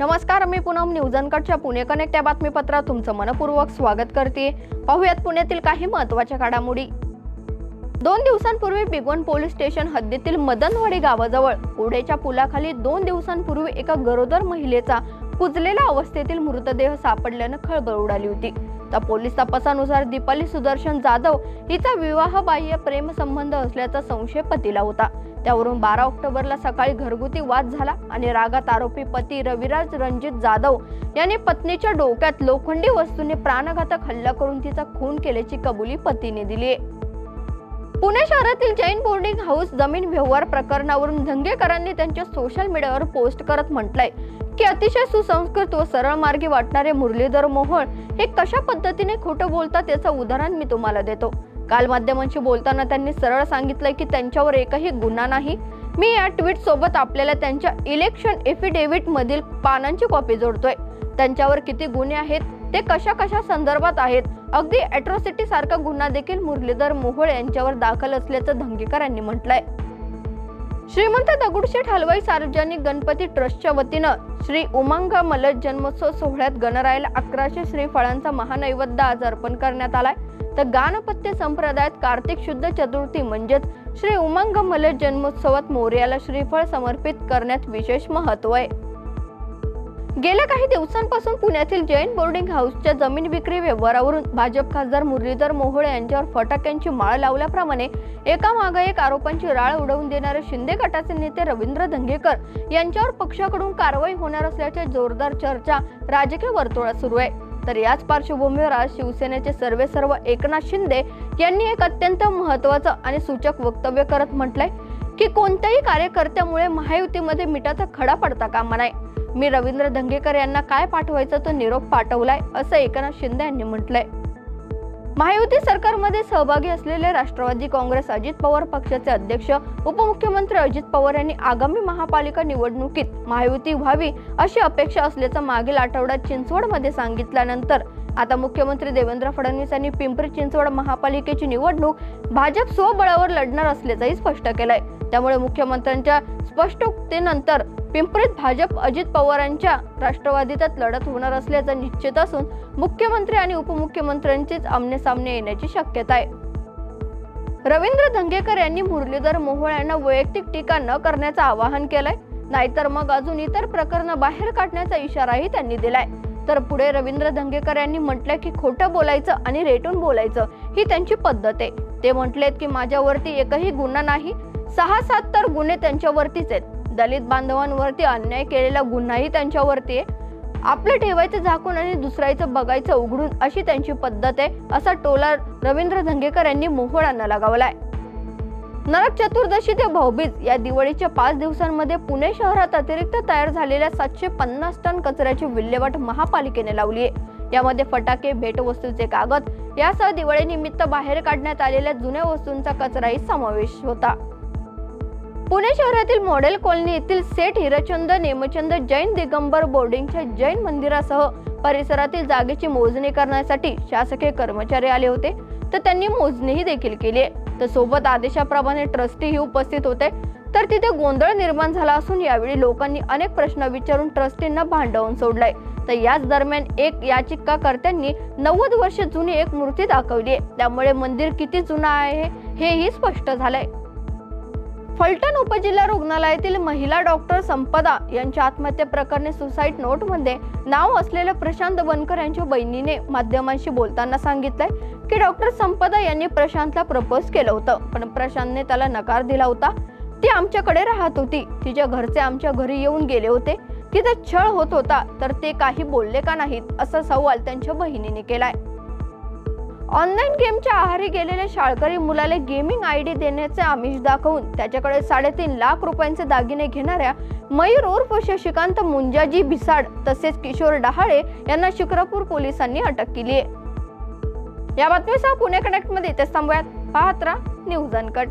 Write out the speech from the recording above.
नमस्कार मी Poonam. News Pune connect या बातमीपत्रात तुमचं मनपूर्वक स्वागत करते. पाहुयात पुण्यातील काही महत्त्वाच्या घडामोडी. दोन दिवसांपूर्वी बिगवन पोलीस स्टेशन हद्दीतील मदनवाडी गावाजवळ ओढ्याच्या पुलाखाली दोन दिवसांपूर्वी एका गरोदर महिलेचा कुजलेल्या अवस्थेतील मृतदेह सापडल्यानं खळबळ उडाली होती. तर पोलीस तपासानुसार दीपाली सुदर्शन जाधव हिचा विवाहबाह्य प्रेमसंबंध असल्याचा संशय पतीला होता. त्यावरून बारा ऑक्टोबरला सकाळी घरगुती वाद झाला आणि रागात आरोपी पती रविराज रणजित जाधव याने पत्नीच्या डोक्यात लोखंडी वस्तूने प्राणघातक हल्ला करून तिचा खून केल्याची कबुली पतीने दिली आहे पुणे शहरातील जैन बोर्डिंग हाऊस जमीन व्यवहार प्रकरणावरून धंगेकरांनी त्यांच्या सोशल मीडियावर पोस्ट करत म्हटलंय. की अतिशय सुसंस्कृत व सरळ मार्गी वाटणारे मुरलीधर मोहोळ हे कशा पद्धतीने खोटं बोलतात याचं उदाहरण मी तुम्हाला देतो. काल माध्यमांशी बोलताना त्यांनी सरळ सांगितलंय की त्यांच्यावर एकही गुन्हा नाही. मी या ट्विट सोबत आपल्याला त्यांच्या इलेक्शन एफिडेव्हिट मधील पानांची कॉपी जोडतोय. त्यांच्यावर किती गुन्हे आहेत ते कशा कशा संदर्भात आहेत अगदी अॅट्रॉसिटी सारखा गुन्हा देखील मुरलीधर मोहोळ यांच्यावर दाखल असल्याचं धंगेकर यांनी म्हटलंय. श्रीमंत दगडूशेठ हलवाई सार्वजनिक गणपती ट्रस्टच्या वतीनं श्री उमंग मलज जन्मोत्सव सोहळ्यात गणरायाला अकराशे श्रीफळांचा महानैवेद्य आज अर्पण करण्यात आलाय. तर गाणपत्य संप्रदायात कार्तिक शुद्ध चतुर्थी म्हणजेच श्री उमंग मलज जन्मोत्सवात मोर्याला श्रीफळ समर्पित करण्यात विशेष महत्त्व आहे. गेल्या काही दिवसांपासून पुण्यातील जैन बोर्डिंग हाऊसच्या जमीन विक्री व्यवहारावरून भाजप खासदार मुरलीधर मोहोळे यांच्यावर फटाक्यांची माळ लावल्याप्रमाणे एका मागे एक आरोपांची राळ उडवून देणारे शिंदे गटाचे नेते रवींद्र धंगेकर यांच्यावर पक्षाकडून कारवाई होणार असल्याच्या जोरदार चर्चा राजकीय वर्तुळात सुरू आहे. तर याच पार्श्वभूमीवर आज शिवसेनेचे सर्वे सर्व एकनाथ शिंदे यांनी एक अत्यंत महत्वाचं आणि सूचक वक्तव्य करत म्हटलंय की कोणत्याही कार्यकर्त्यामुळे महायुतीमध्ये मिठाचा खडा पडता कामा नाही मी रवींद्र धंगेकर यांना काय पाठवायचं तो निरोप पाठवलाय असं एकनाथ शिंदे यांनी म्हटलंय. महायुती सरकारमध्ये सहभागी असलेले राष्ट्रवादी काँग्रेस अजित पवार पक्षाचे अध्यक्ष उपमुख्यमंत्री अजित पवार यांनी आगामी महापालिका निवडणुकीत महायुती व्हावी अशी अपेक्षा असल्याचं मागील आठवड्यात चिंचवडमध्ये सांगितल्यानंतर आता मुख्यमंत्री देवेंद्र फडणवीस यांनी पिंपरी चिंचवड महापालिकेची निवडणूक भाजप स्वबळावर लढणार असल्याचंही स्पष्ट केलंय. त्यामुळे मुख्यमंत्र्यांच्या स्पष्टोक्तीनंतर पिंपरीत भाजप अजित पवारांच्या राष्ट्रवादीतच लढत होणार असल्याचं निश्चित असून मुख्यमंत्री आणि उपमुख्यमंत्र्यांचीच आमने सामने येण्याची शक्यता आहे. रवींद्र धंगेकर यांनी मुरलीधर मोहोळ यांना वैयक्तिक टीका न करण्याचं आवाहन केलंय. नाहीतर मग अजून इतर प्रकरणं बाहेर काढण्याचा इशाराही त्यांनी दिलाय. तर पुढे रवींद्र धंगेकर यांनी म्हटलंय की खोटं बोलायचं आणि रेटून बोलायचं ही त्यांची पद्धत आहे. ते म्हटलेत की माझ्यावरती एकही गुन्हा नाही. सहा सात तर गुन्हे त्यांच्यावरतीच आहेत. दलित बांधवांवरती अन्याय केलेला गुन्हाही त्यांच्यावरती आहे. आपलं ठेवायचं झाकून आणि दुसऱ्याचं बघायचं उघडून अशी त्यांची पद्धत आहे असा टोला रवींद्र धंगेकर यांनी मोहोळांना लगावलाय. नरक चतुर्दशी ते भाऊबीज या दिवाळीच्या पाच दिवसांमध्ये पुणे शहरात अतिरिक्त तयार झालेल्या सातशे पन्नास टन कचऱ्याची विल्हेवाट महापालिकेने लावली आहे. यामध्ये फटाके भेटवस्तूचे कागद यासह दिवाळीनिमित्त बाहेर काढण्यात आलेल्या जुन्या वस्तूंचा कचराही समावेश होता. पुणे शहरातील मॉडेल कॉलनी येथील सेठ हिरचंद नेमचंद जैन दिगंबर बोर्डिंगच्या जैन मंदिरासह परिसरातील जागेची मोजणी करण्यासाठी शासकीय कर्मचारी आले होते. तर त्यांनी मोजणीही देखील केली आहे. तर सोबत आदेशाप्रमाणे ट्रस्टीही उपस्थित होते. तर तिथे गोंधळ निर्माण झाला असून यावेळी लोकांनी अनेक प्रश्न विचारून ट्रस्टींना भांडवून सोडलाय. तर याच दरम्यान एक याचिकाकर्त्यांनी नव्वद वर्ष जुनी एक मूर्ती दाखवली आहे. त्यामुळे मंदिर किती जुनं आहे हेही स्पष्ट झालंय. फलटण उपजिल्हा रुग्णालयातील महिला डॉक्टर संपदा यांच्या आत्महत्या प्रकरणी सुसाईड नोटमध्ये नाव असलेल्या प्रशांत बनकर यांच्या बहिणीने माध्यमांशी बोलताना सांगितलंय की डॉक्टर संपदा यांनी प्रशांतला प्रपोज केलं होतं पण प्रशांतने त्याला नकार दिला होता. ती आमच्याकडे राहत होती. तिच्या घरचे आमच्या घरी येऊन गेले होते. तिचा छळ होत होता तर ते काही बोलले का नाहीत असा सवाल त्यांच्या बहिणीने केलाय. ऑनलाईन गेमच्या आहारी गेलेल्या शाळकरी मुलाला गेमिंग आय डी देण्याचे आमिष दाखवून त्याच्याकडे साडेतीन लाख रुपयांचे दागिने घेणाऱ्या मयूर उर्फ शशिकांत मुंजाजी भिसाड तसेच किशोर डहाळे यांना शिक्रापूर पोलिसांनी अटक केली आहे. या बातमीसह पुणे कनेक्टमध्ये इथेच थांबूयात. पाहत राहा न्यूज अनकट.